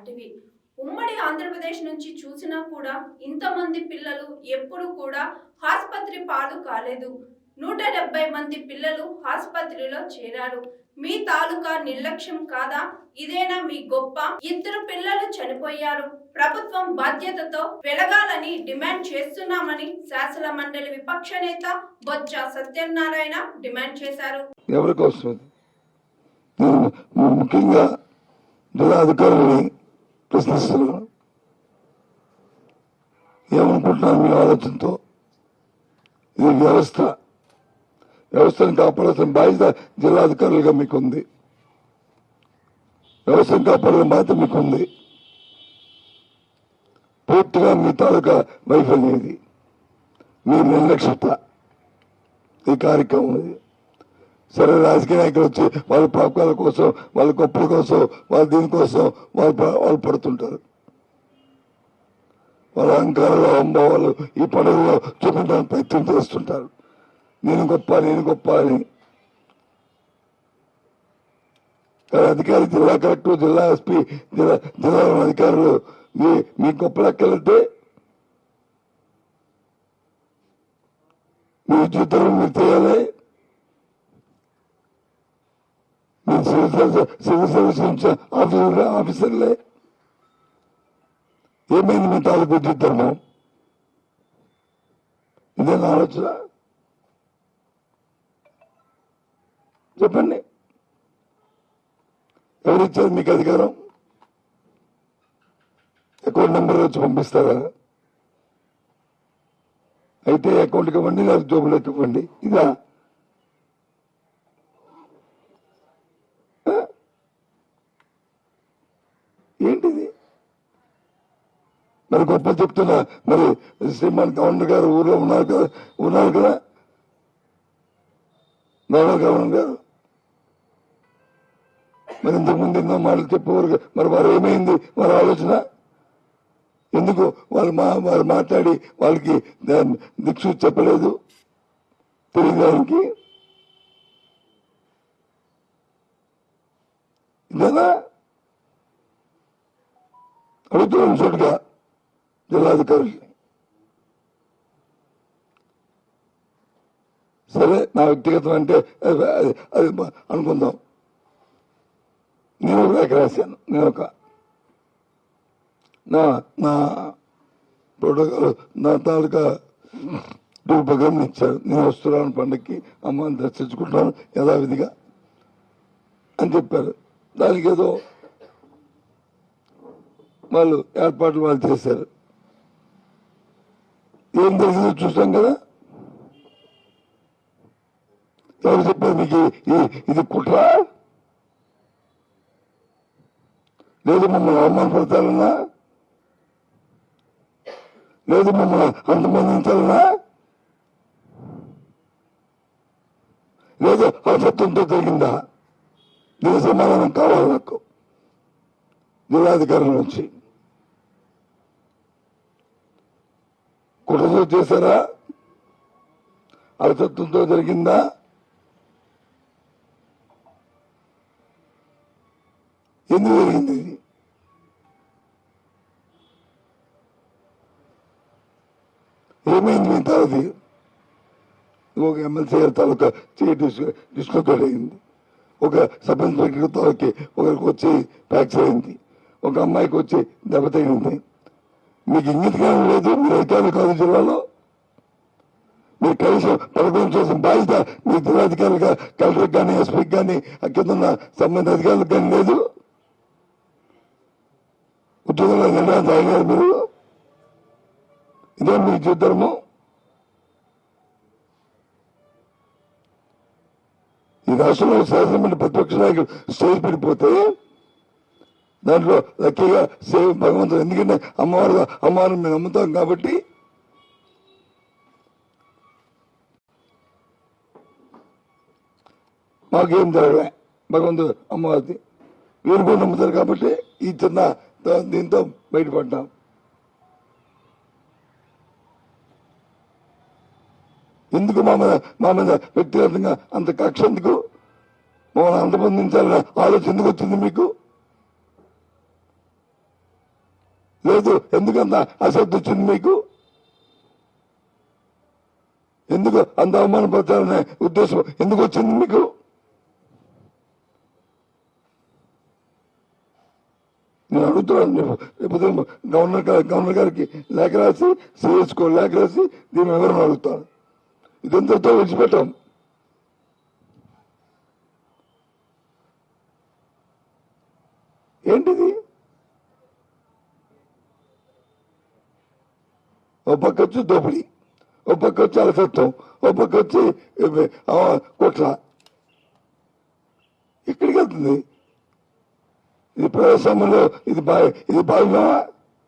లాంటివి. ఉమ్మడి ఆంధ్రప్రదేశ్ నుంచి చూసినా కూడా ఇంతమంది పిల్లలు ఎప్పుడు కూడా ఆసుపత్రి పాలు కాలేదు. నూట డెబ్బై మంది పిల్లలు ఆసుపత్రిలో చేరారు. మీ తాలూకా నిర్లక్ష్యం కాదా? ఇదేనా మీ గొప్ప? ఇద్దరు పిల్లలు చనిపోయారు. ప్రభుత్వం బాధ్యతతో వెలగాలని డిమాండ్ చేస్తున్నామని శాసన మండలి విపక్ష నేత బొత్స సత్యనారాయణ డిమాండ్ చేశారు. ఎవరికి వస్తుంది ముఖ్యంగా జిల్లా అధికారులని ప్రశ్నిస్తున్నాను ఏమనుకుంటున్నారు మీ ఆలోచనతో? ఇది వ్యవస్థ. వ్యవస్థను కాపాడాల్సిన బాధ్యత జిల్లా అధికారులుగా మీకు ఉంది వ్యవస్థను కాపాడాల్సిన బాధ్యత మీకు ఉంది పూర్తిగా మీ తాలూకా వైఫల్యం ఇది. మీ నిర్లక్ష్యత. ఈ కార్యక్రమం ఇది. సరే రాజకీయ నాయకులు వచ్చి వాళ్ళ పాపకాల కోసం వాళ్ళ గొప్పల కోసం వాళ్ళ దీనికోసం వాళ్ళు వాళ్ళు పడుతుంటారు. వాళ్ళ అలంకారాలు అమ్మ వాళ్ళు ఈ పండుగలో చూపించడానికి ప్రయత్నం చేస్తుంటారు. నేను గొప్ప నేను గొప్ప అని. కానీ అధికారి జిల్లా కలెక్టర్ జిల్లా ఎస్పీ జిల్లా జిల్లా అధికారులు మీ మీ గొప్ప లెక్కలంటే మీ ఉద్యోగులు మీరు చేయాలి మీరు సివిల్ సర్వీస్ సివిల్ నుంచి ఆఫీసర్ ఆఫీసర్లే. ఏమైంది మీ తాలూకు విద్యుత్ ధర్మం? ఇదే నా ఆలోచన. చెప్పండి. ఎవరిచ్చారు మీకు అధికారం? అకౌంట్ నెంబర్ వచ్చి పంపిస్తారా? అయితే అకౌంట్కి ఇవ్వండి లేదా జోబులోకి ఇవ్వండి. ఇదా? ఏంటిది? మరి గొప్ప చెప్తున్నా మరి శ్రీమాన్ గవర్నర్ గారు ఊర్లో ఉన్నారు కదా ఉన్నారు కదా? నోడల్ గవర్నర్ గారు? మరి ఇంతకు ముందు ఎన్నో మాటలు చెప్పేవారు మరి వారు ఏమైంది? వారి ఆలోచన? ఎందుకు వాళ్ళు మా వారు మాట్లాడి వాళ్ళకి దిక్షు చెప్పలేదు? తెలియడానికి ఇదేనా? అడుగుతున్నాను చోటుగా జిల్లాధికారుల్ని సరే నా వ్యక్తిగతం అంటే అది అనుకుందాం. నేను లేఖ రాశాను నేను ఒక నా నా ప్రోటోకాల్ నా తాలూకా రూపకం ఇచ్చారు. నేను వస్తున్నాను పండక్కి అమ్మని దర్శించుకుంటాను యథావిధిగా అని చెప్పారు. దానికి ఏదో వాళ్ళు ఏర్పాట్లు వాళ్ళు చేశారు. ఏం తెలిసిందో చూసాం కదా? ఎవరు చెప్పారు మీకు ఇది కుట్ర? లేదు మమ్మల్ని అవమానపడతారన్నా లేదు మమ్మల్ని అంతమందించాలన్నా? లేదు అసత్వంతో జరిగిందా? దీని సమాధానం కావాలి నాకు? జిల్లాధికారుల నుంచి. కుట్రతో చేశారా? అలసత్వంతో జరిగిందా? ఎందుకు జరిగింది ఏమైంది మీ తాలది ఒక ఎమ్మెల్సీ గారి తాలూకా చేయి డిస్కౌంట్ అయింది ఒక సబ్ ఇన్స్పెక్టర్ తాలూకి ఒకరికి వచ్చి ఫ్రాక్చర్ అయింది. ఒక అమ్మాయికి వచ్చి దెబ్బతగింది మీకు ఇంగిత లేదు మీరు అధికారులు కాదు జిల్లాలో? మీరు కనీసం పరిగణించాల్సిన బాధ్యత మీ జిల్లాధికారులు కలెక్టర్ కానీ ఎస్పీకి కానీ కింద ఉన్న సంబంధిత అధికారులకు కానీ లేదు? ఉద్యోగంలో నిర్ణయం తాగలేదు మీరు? ఇదే మీ చూద్దరము ఈ రాష్ట్రంలో శాసనమండలి ప్రతిపక్ష నాయకులు స్టేజ్ పడిపోతే దాంట్లో లక్కీగా సేవ భగవంతుడు. ఎందుకంటే అమ్మవారు అమ్మవారిని మేము నమ్ముతాం కాబట్టి. మాకేం జరగలే భగవంతుడు అమ్మవారిది వీరు కూడా నమ్ముతారు కాబట్టి ఈ చిన్న దీంతో బయటపడ్డాం. ఎందుకు మా మీద మా మీద వ్యక్తిగతంగా అంత కక్ష ఎందుకు? మమ్మల్ని అంతమందించాలన్న ఆలోచన ఎందుకు వచ్చింది మీకు? లేదు. ఎందుకంత అశ్రద్ధ వచ్చింది మీకు? ఎందుకు అంత అవమానపడతారనే ఉద్దేశం ఎందుకు వచ్చింది మీకు? నేను అడుగుతున్నాను రేపు గవర్నర్ గారి గవర్నర్ గారికి లేఖ రాసి సిఎస్కో లేఖ రాసి దీని వివరణ అడుగుతాను. ఇదంతతో విడిచిపెట్టాం. ఏంటిది? ఓ పక్క వచ్చి దోపిడీ ఓ పక్క వచ్చి అలసత్వం ఓ పక్క వచ్చి కుట్ర ఎక్కడికి వెళ్తుంది ఇది ప్రజాస్వామ్యంలో ఇది బా ఇది భావ్యమా